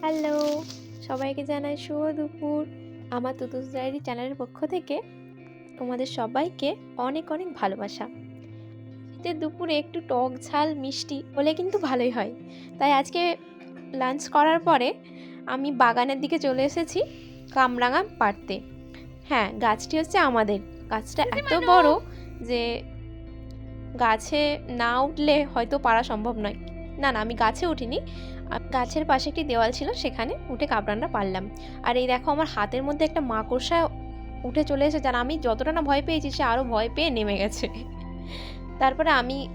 Hello সবাইকে জানাই শুভ দুপুর। আমার তুতুস ডায়েরি চ্যানেলের পক্ষ থেকে তোমাদের সবাইকে অনেক অনেক ভালোবাসা। শীতের দুপুরে একটু টক ঝাল মিষ্টি হলে কিন্তু ভালোই হয়। তাই আজকে লাঞ্চ করার পরে আমি বাগানের দিকে চলে এসেছি কামরাঙা পাড়তে। হ্যাঁ গাছটি হচ্ছে আমাদের। গাছটা এত বড় যে গাছে না উঠলে হয়তো পারা সম্ভব নয়। না না আমি গাছে উঠিনি। গাছের পাশে একটি দেওয়াল ছিল, সেখানে উঠে কামরাঙা পারলাম। আর এই দেখো, আমার হাতের মধ্যে একটা মাকড়সা উঠে চলে এসেছে, আর আমি যতটা না ভয় পেয়েছি, সে আরও ভয় পেয়ে নেমে গেছে। তারপরে আমি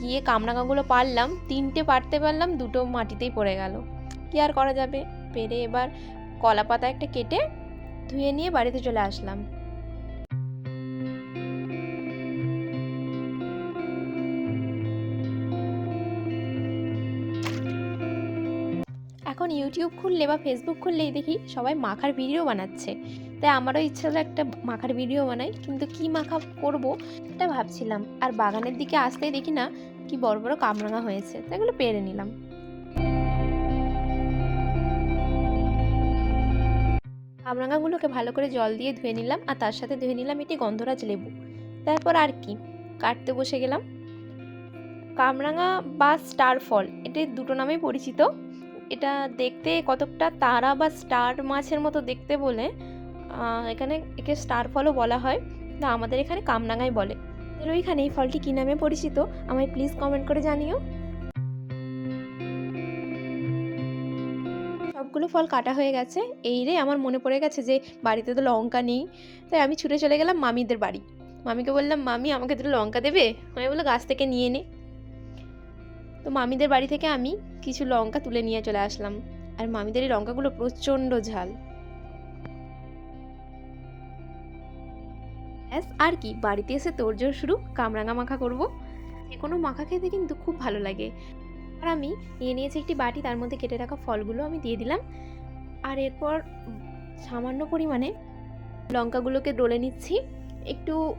গিয়ে কামরাঙাগুলো পারলাম, তিনটে পারতে পারলাম, দুটো মাটিতেই পড়ে গেল। কি আর করা যাবে? পেরে এবার কলা পাতা একটা কেটে ধুয়ে নিয়ে বাড়িতে চলে আসলাম। এখন ইউটিউব খুললে বা ফেসবুক খুললেই দেখি সবাই মাখার ভিডিও বানাচ্ছে। তাই আমারও ইচ্ছা হলো একটা মাখার ভিডিও বানাই, কিন্তু কি মাখা করব এটা ভাবছিলাম। আর বাগানের দিকে আসতেই দেখি না কি বড় বড় কামরাঙা হয়েছে, তাই এগুলো পেরে নিলাম। কামরাঙাগুলোকে ভালো করে জল দিয়ে ধুয়ে নিলাম, আর তার সাথে ধুয়ে নিলাম এটি গন্ধরাজ লেবু। তারপর আর কি, কাটতে বসে গেলাম। কামরাঙা বা স্টার ফল এটি দুটো নামেই পরিচিত। এটা দেখতে কতকটা তারা বা স্টার মাছের মতো দেখতে বলে এখানে একে স্টার ফলও বলা হয়। না আমাদের এখানে কামরাঙাই বলে। ওইখানে এই ফলটি কী নামে পরিচিত? আমায় প্লিজ কমেন্ট করে জানিও। সবগুলো ফল কাটা হয়ে গেছে। এই রে, আমার মনে পড়ে গেছে যে বাড়িতে তো লঙ্কা নেই। তাই আমি ছুটে চলে গেলাম মামিদের বাড়ি। মামিকে বললাম, মামি, আমাকে দুটো লঙ্কা দেবে? আমি বলল, গাছ থেকে নিয়ে নে। তো মামিদের বাড়ি থেকে আমি কিছু লঙ্কা তুলে নিয়ে চলে আসলাম। আর মামিদের এই লঙ্কাগুলো প্রচণ্ড ঝাল। ব্যাস, আর কি, বাড়িতে এসে তোড়জোড় শুরু, কামরাঙা মাখা করব। যে কোনো মাখা খেতে কিন্তু খুব ভালো লাগে। আর আমি নিয়ে নিয়েছি একটি বাটি, তার মধ্যে কেটে রাখা ফলগুলো আমি দিয়ে দিলাম। আর এরপর সামান্য পরিমাণে লঙ্কাগুলোকে ডলে নিচ্ছি। একটু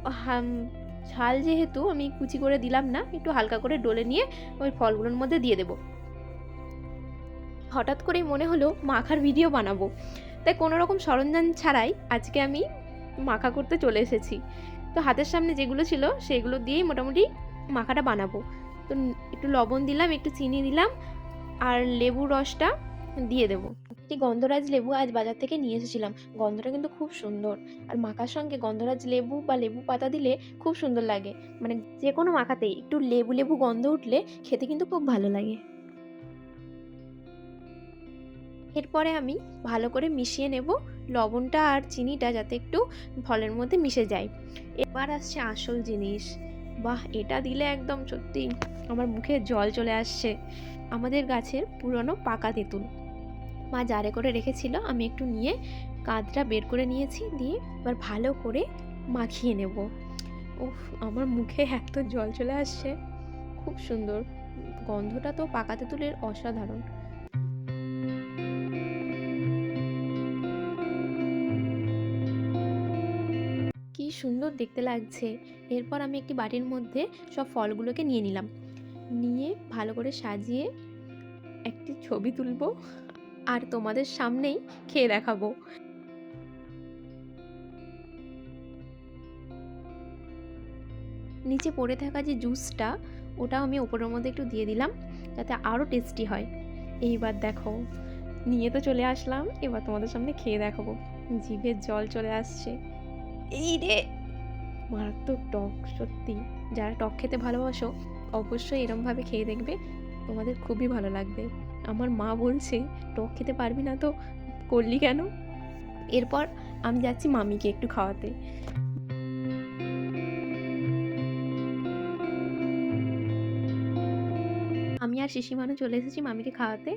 ঝাল যেহেতু আমি কুচি করে দিলাম না, একটু হালকা করে ডলে নিয়ে ওই ফলগুলোর মধ্যে দিয়ে দেবো। হঠাৎ করেই মনে হলো মাখার ভিডিও বানাবো। তাই কোনো রকম সরঞ্জাম ছাড়াই আজকে আমি মাখা করতে চলে এসেছি। তো হাতের সামনে যেগুলো ছিল সেগুলো দিয়েই মোটামুটি মাখাটা বানাবো। তো একটু লবণ দিলাম, একটু চিনি দিলাম, আর লেবু রসটা দিয়ে দেবো। একটি গন্ধরাজ লেবু আজ বাজার থেকে নিয়ে এসেছিলাম। গন্ধটা কিন্তু খুব সুন্দর। আর মাখার সঙ্গে গন্ধরাজ লেবু বা লেবু পাতা দিলে খুব সুন্দর লাগে। মানে যে কোনো মাখাতেই একটু লেবু লেবু গন্ধ উঠলে খেতে কিন্তু খুব ভালো লাগে। এরপরে আমি ভালো করে মিশিয়ে নেব লবণটা আর চিনিটা যাতে একটু ফলের মধ্যে মিশে যায়। এবার আসছে আসল জিনিস। বাহ, এটা দিলে একদম সত্যি আমার মুখে জল চলে আসছে। আমাদের গাছের পুরনো পাকা তেঁতুল। মা জারে করে রেখেছিল, আমি একটু নিয়ে কাঁধটা বের করে নিয়েছি, দিয়ে এবার ভালো করে মাখিয়ে নেব। উফ, আমার মুখে এত জল চলে আসছে। খুব সুন্দর। গন্ধটা তো পাকা তেঁতুলের অসাধারণ। কি সুন্দর দেখতে লাগছে। এরপর আমি একটি বাটির মধ্যে সব ফলগুলোকে নিয়ে নিলাম। নিয়ে ভালো করে সাজিয়ে একটি ছবি তুলবো। আর তোমাদের সামনেই খেয়ে দেখাবো। নিচে পড়ে থাকা যে জুসটা ওটা আমি ওপরের মধ্যে একটু দিয়ে দিলাম, যাতে আরও টেস্টি হয়। এইবার দেখো, নিয়ে তো চলে আসলাম, এবার তোমাদের সামনে খেয়ে দেখাবো। জিভের জল চলে আসছে। এই রে! মারাত্মক টক, সত্যি। যারা টক খেতে ভালোবাসো, অবশ্যই এরমভাবে খেয়ে দেখবে, তোমাদের খুবই ভালো লাগবে। আমার মা বলছে, টক খেতে পারবি না তো, করলি কেন? এরপর আমি যাচ্ছি মামিকে একটু খাওয়াতে। আমি আর শিশিমানও চলে এসেছি মামিকে খাওয়াতে।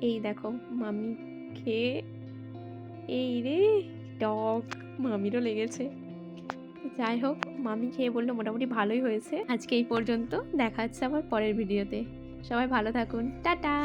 এই দেখো, মামি খেয়ে, এই রে, টক মামিরও লেগেছে। যাই হোক, মামি খেয়ে বলল মোটামুটি ভালোই হয়েছে। আজকে এই পর্যন্ত, দেখা হচ্ছে আবার পরের ভিডিওতে। সবাই ভালো থাকুন। টাটা!